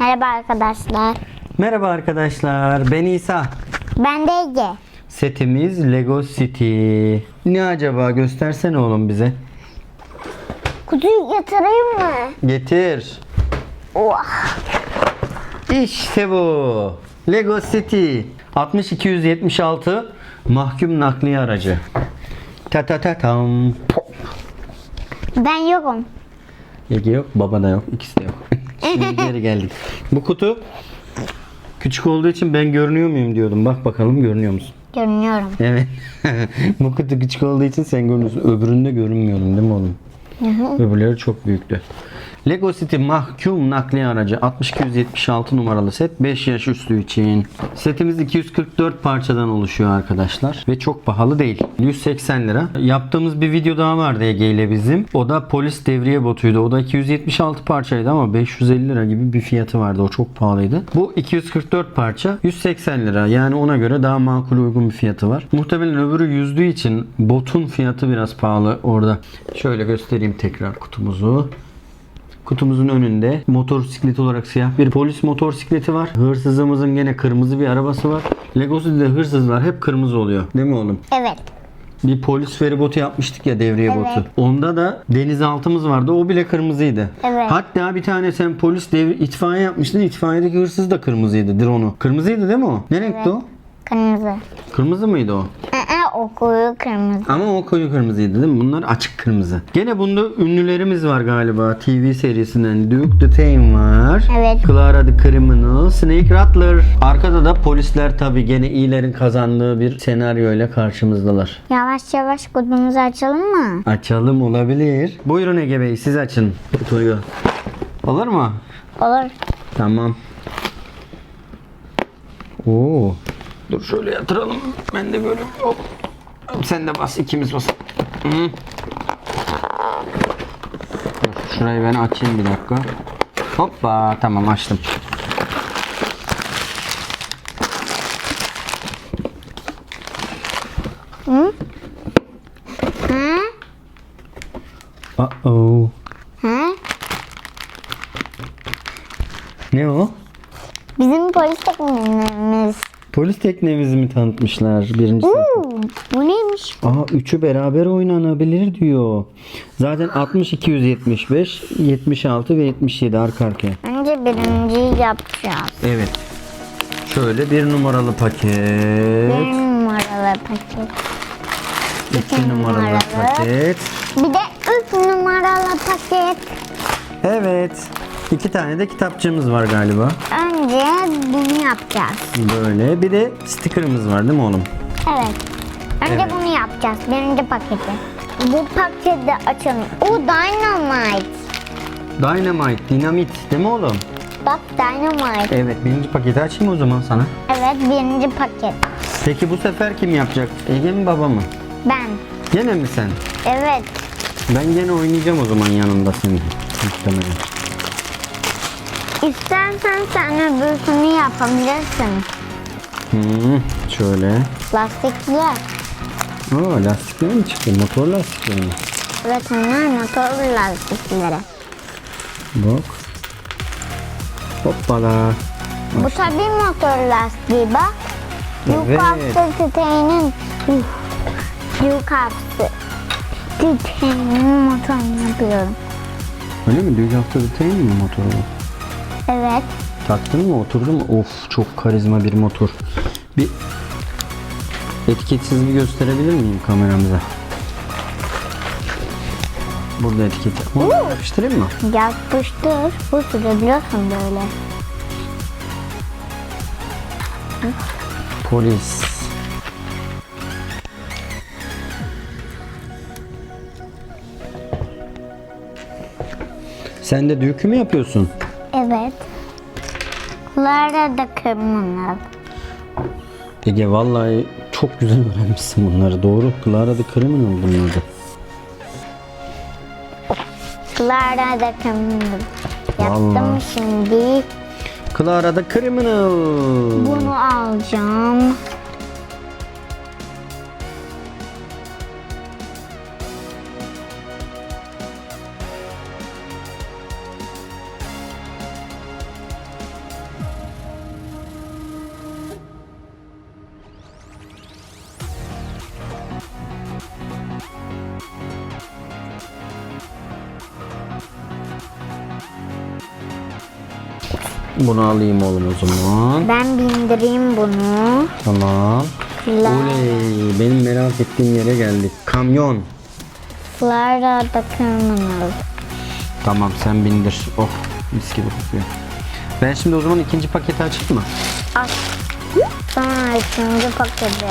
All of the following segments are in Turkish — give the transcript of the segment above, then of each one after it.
Merhaba arkadaşlar. Merhaba arkadaşlar, ben İsa. Ben de Ege. Setimiz Lego City. Ne acaba göstersene oğlum bize. Kutuyu yatırayım mı? Getir. Oh. İşte bu. Lego City. 6276 mahkum nakliye aracı. Ta ta ta tam. Ben yokum. Ege yok, baba da yok. ikisi de yok. Şimdi geri geldik. Bu kutu küçük olduğu için ben görünüyor muyum diyordum. Bak bakalım görünüyor musun? Görünüyorum. Evet. Bu kutu küçük olduğu için sen görünüyorsun. Öbüründe görünmüyorum değil mi oğlum? Öbürleri çok büyüktü. Lego City mahkum nakliye aracı 6276 numaralı set 5 yaş üstü için. Setimiz 244 parçadan oluşuyor arkadaşlar ve çok pahalı değil. 180 lira. Yaptığımız bir video daha vardı Ege ile bizim. O da polis devriye botuydu. O da 276 parçaydı ama 550 lira gibi bir fiyatı vardı. O çok pahalıydı. Bu 244 parça 180 lira. Yani ona göre daha makul uygun bir fiyatı var. Muhtemelen öbürü yüzdüğü için botun fiyatı biraz pahalı orada. Şöyle göstereyim tekrar kutumuzu. Kutumuzun önünde motosiklet olarak siyah bir polis motosikleti var. Hırsızımızın gene kırmızı bir arabası var. Lego City'de hırsızlar hep kırmızı oluyor. Değil mi oğlum? Evet. Bir polis feribotu yapmıştık ya devriye Evet. botu. Onda da denizaltımız vardı. O bile kırmızıydı. Evet. Hatta bir tane sen polis devri itfaiye yapmıştın. İtfaiyedeki hırsız da kırmızıydı. Drone'u. Kırmızıydı değil mi o? Ne renkti o? Kırmızı. Kırmızı mıydı o? Aa, o koyu kırmızı. Ama o koyu kırmızıydı değil mi? Bunlar açık kırmızı. Gene bunda ünlülerimiz var galiba. TV serisinden Duke Tame var. Evet. Clara the Criminal, Snake Rattler. Arkada da polisler tabii gene iyilerin kazandığı bir senaryo ile karşımızdalar. Yavaş yavaş kutumuzu açalım mı? Açalım olabilir. Buyurun Ege Bey siz açın kutuyu. Olur mu? Olur. Tamam. Oo. Dur şöyle yatıralım. Ben de böyle hop. Sen de bas ikimiz bas. Hı. Dur, şurayı ben açayım bir dakika. Hoppa tamam açtım. Hı? Uh oh. Hı? Ne o? Bizim polis teknemimiz. Polis teknemizi mi tanıtmışlar birinci sınıf? Uuu, bu neymiş? Aha üçü beraber oynanabilir diyor. Zaten 60, 275, 76 ve 77 arka arkaya. Önce birinciyi yapacağız. Evet. Şöyle bir numaralı paket. Bir numaralı paket. iki numaralı numaralı. paket. Bir de üç numaralı paket. Evet. İki tane de kitapçığımız var galiba. Önce bunu yapacağız. Böyle. Bir de sticker'ımız var değil mi oğlum? Evet. Önce Evet. bunu yapacağız. Birinci paketi. Bu paketi açalım. O dynamite. Dynamite, dinamit değil mi oğlum? Bak dynamite. Evet. Birinci paketi açayım o zaman sana. Evet birinci paket. Peki bu sefer kim yapacak? Ege mi baba mı? Ben. Gene mi sen? Evet. Ben gene oynayacağım o zaman yanında senin. Muhtemelen. İstersen sen öbürsünü yapabilirsin. Hmm, şöyle. Lastikli. Aa lastikler mi çıktı? Motor lastikleri mi? Evet onlar motorlu lastikleri. Bak. Hoppala. Bu tabii motor lastiği bak. Evet. Yukarısı titreğinin yukarısı titreğinin motorunu yapıyorum. Öyle mi? Hafta biteyim mi motoru? Evet. Taktın mı? Oturdu mu? Of çok karizma bir motor. Bir etiketsiz bir gösterebilir miyim kameramıza? Burada etiket. Onu yapıştırayım mı? Yapıştır. Bu sürebiliyorsun böyle. Polis. Sen de düğkü mü yapıyorsun? Evet. Lara da kırmızı. Ege vallahi çok güzel öğrenmişsin bunları. Doğru. Clara da Criminal bunun adı. Lara da kırmızı. Yaptım Vallahi. şimdi. Clara da Criminal. Bunu alacağım. Bunu alayım oğlum o zaman. Ben bindireyim bunu. Tamam. La, Oley. Benim merak ettiğim yere geldik. Kamyon. Florida Criminal. Tamam sen bindir. Oh mis gibi kokuyor. Ben şimdi o zaman ikinci paketi açayım mı? Al. Sonra üçüncü paketi.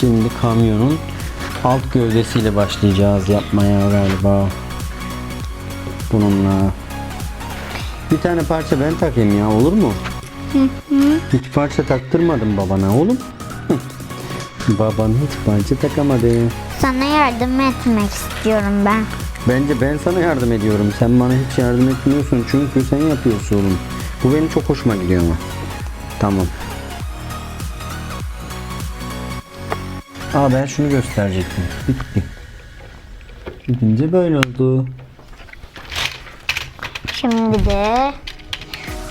Şimdi kamyonun alt gövdesiyle başlayacağız yapmaya galiba. Bununla. Bir tane parça ben takayım ya olur mu? Hiç parça taktırmadım babana oğlum. Baban hiç parça takamadı. Sana yardım etmek istiyorum ben. Bence ben sana yardım ediyorum. Sen bana hiç yardım etmiyorsun çünkü sen yapıyorsun oğlum. Bu benim çok hoşuma gidiyor ama. Tamam. Aa ben şunu gösterecektim. Bitti. Gidince böyle oldu. Şimdi de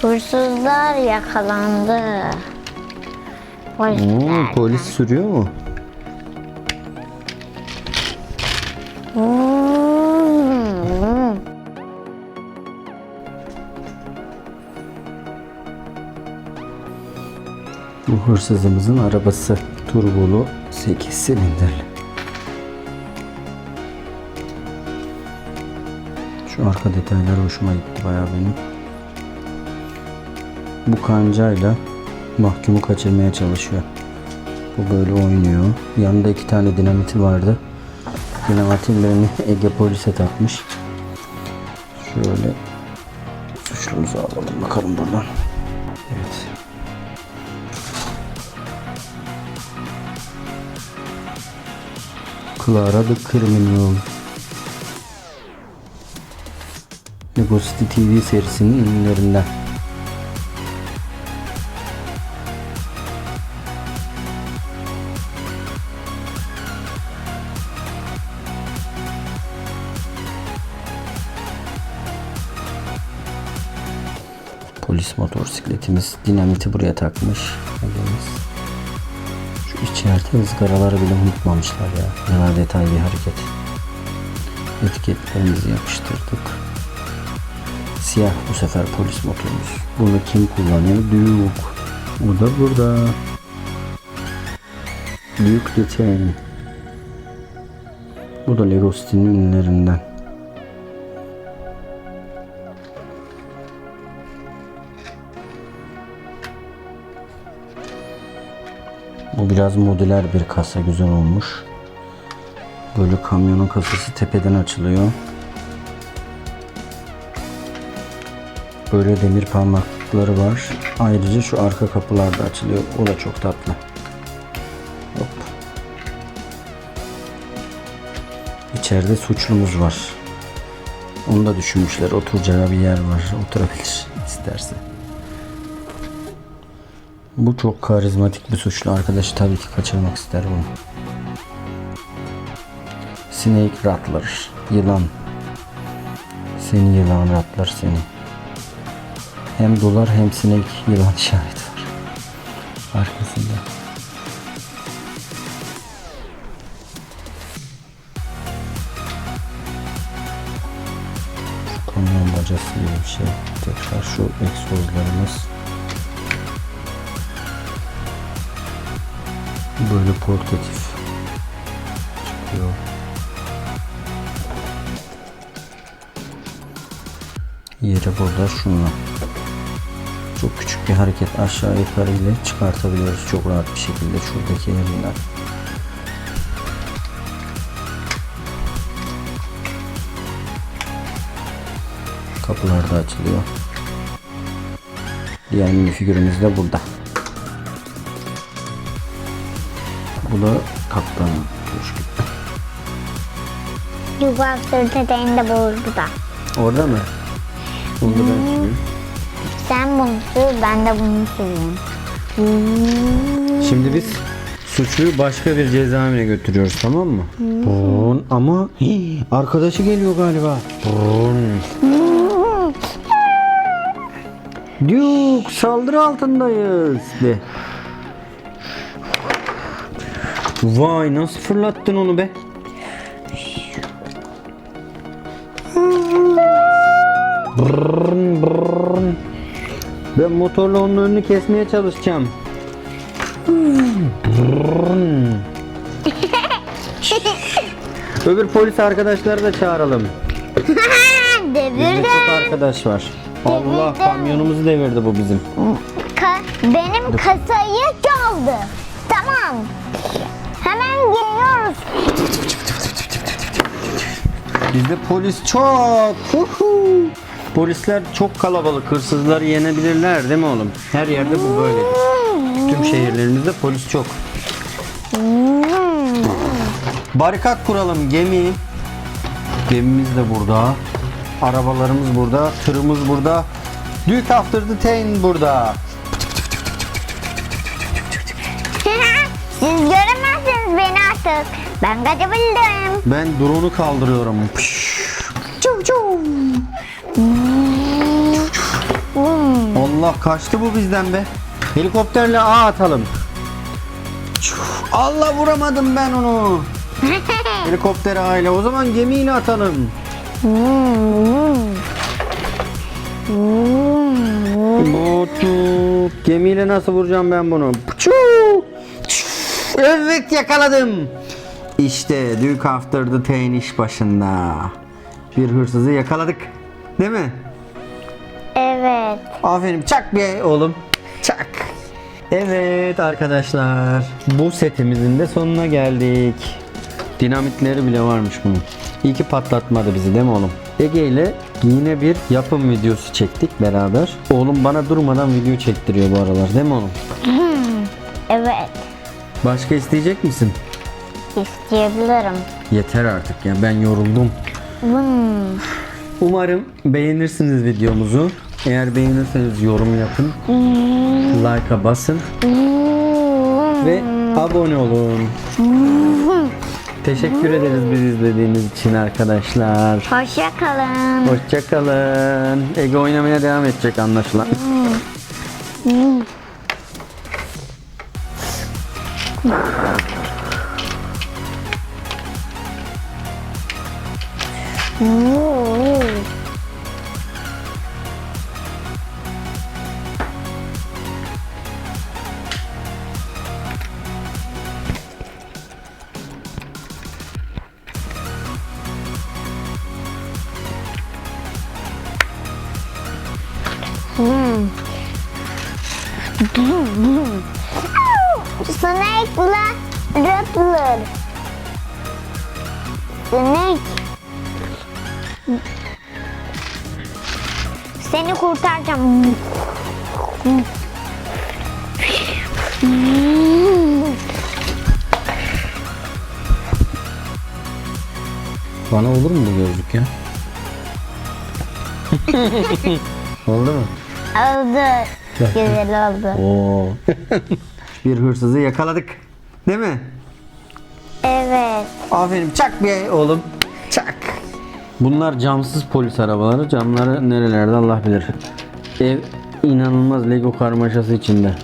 hırsızlar yakalandı. Polisler. Oo, polis sürüyor mu? Bu hırsızımızın arabası. Turbolu 8 silindirli. Şu arka detaylar hoşuma gitti bayağı benim. Bu kancayla mahkumu kaçırmaya çalışıyor. Bu böyle oynuyor. Yanında iki tane dinamiti vardı. Dinamitin birini Ege polise takmış. Şöyle suçlumuzu alalım bakalım buradan. Evet. Clara the Criminal. Lego City TV serisinin ünlülerinden. Polis motosikletimiz dinamiti buraya takmış. Ege'miz. İçeride ızgaraları bile unutmamışlar ya. Ne detaylı bir hareket. Etiketlerimizi yapıştırdık. Siyah bu sefer polis motorumuz. Bunu kim kullanıyor? Duke. O da burada. Duke Detain. Bu da Lego City'nin ünlülerinden. Biraz modüler bir kasa güzel olmuş. Böyle kamyonun kasası tepeden açılıyor. Böyle demir parmaklıkları var. Ayrıca şu arka kapılar da açılıyor. O da çok tatlı. Hop. İçeride suçlumuz var. Onu da düşünmüşler. Oturacağı bir yer var. Oturabilir isterse. Bu çok karizmatik bir suçlu arkadaşı tabii ki kaçırmak ister bunu. Snake Rattler. Yılan. Seni yılan ratlar seni. Hem dolar hem sinek yılan işareti var. Arkasında. Kamyon bacası gibi bir şey. Tekrar şu egzozlarımız. Böyle portatif çıkıyor. Yeri burada şunla. Çok küçük bir hareket aşağı yukarı ile çıkartabiliyoruz çok rahat bir şekilde şuradaki yerinden. Kapılar da açılıyor. Diğer mini figürümüz de burada. Da kaptan köşkü. Yuvarlak dedeyinde burada. Orada mı? Onu da ben süreyim. Sen bunu sür, ben de bunu süreyim. Hmm. Şimdi biz suçluyu başka bir cezaevine götürüyoruz tamam mı? Bun ama Hii, arkadaşı geliyor galiba. Bun. Duke saldırı altındayız. Be. Vay nasıl fırlattın onu be? Brrrn, brrrn. Ben motorla onun önünü kesmeye çalışacağım. Brrrn. Öbür polis arkadaşları da çağıralım. Bizde Devirdim. çok arkadaş var. Allah Devirdim. kamyonumuzu devirdi bu bizim. Ka- benim kasayı çaldı. Tamam. Hemen geliyoruz. Bizde polis çok. Huhu. Polisler çok kalabalık. Hırsızları yenebilirler değil mi oğlum? Her yerde bu böyle. Tüm şehirlerimizde polis çok. Barikat kuralım gemi. Gemimiz de burada. Arabalarımız burada. Tırımız burada. Duke After the Tain burada. Siz artık. Ben kaçabildim. Ben drone'u kaldırıyorum. Çuv çuv. Allah kaçtı bu bizden be. Helikopterle ağ atalım. Allah vuramadım ben onu. Helikopter aile. O zaman gemiyle atalım. Botuk. Gemiyle nasıl vuracağım ben bunu? Pçuu. Evet yakaladım. İşte Duke After the Tain iş başında. Bir hırsızı yakaladık. Değil mi? Evet. Aferin çak be oğlum. Çak. Evet arkadaşlar. Bu setimizin de sonuna geldik. Dinamitleri bile varmış bunun. İyi ki patlatmadı bizi değil mi oğlum? Ege ile yine bir yapım videosu çektik beraber. Oğlum bana durmadan video çektiriyor bu aralar değil mi oğlum? Evet. Başka isteyecek misin? İsteyebilirim. Yeter artık ya ben yoruldum. Hmm. Umarım beğenirsiniz videomuzu. Eğer beğenirseniz yorum yapın. Like'a basın. ve abone olun. Teşekkür ederiz bizi izlediğiniz için arkadaşlar. Hoşça kalın. Hoşçakalın. Ege oynamaya devam edecek anlaşılan. Snake Seni kurtaracağım. Bana olur mu bu gözlük ya? Oldu mu? Oldu. Güzel oldu. Oo. bir hırsızı yakaladık. Değil mi? Evet. Aferin çak be oğlum. Bunlar camsız polis arabaları. Camları nerelerde Allah bilir. Ev inanılmaz Lego karmaşası içinde.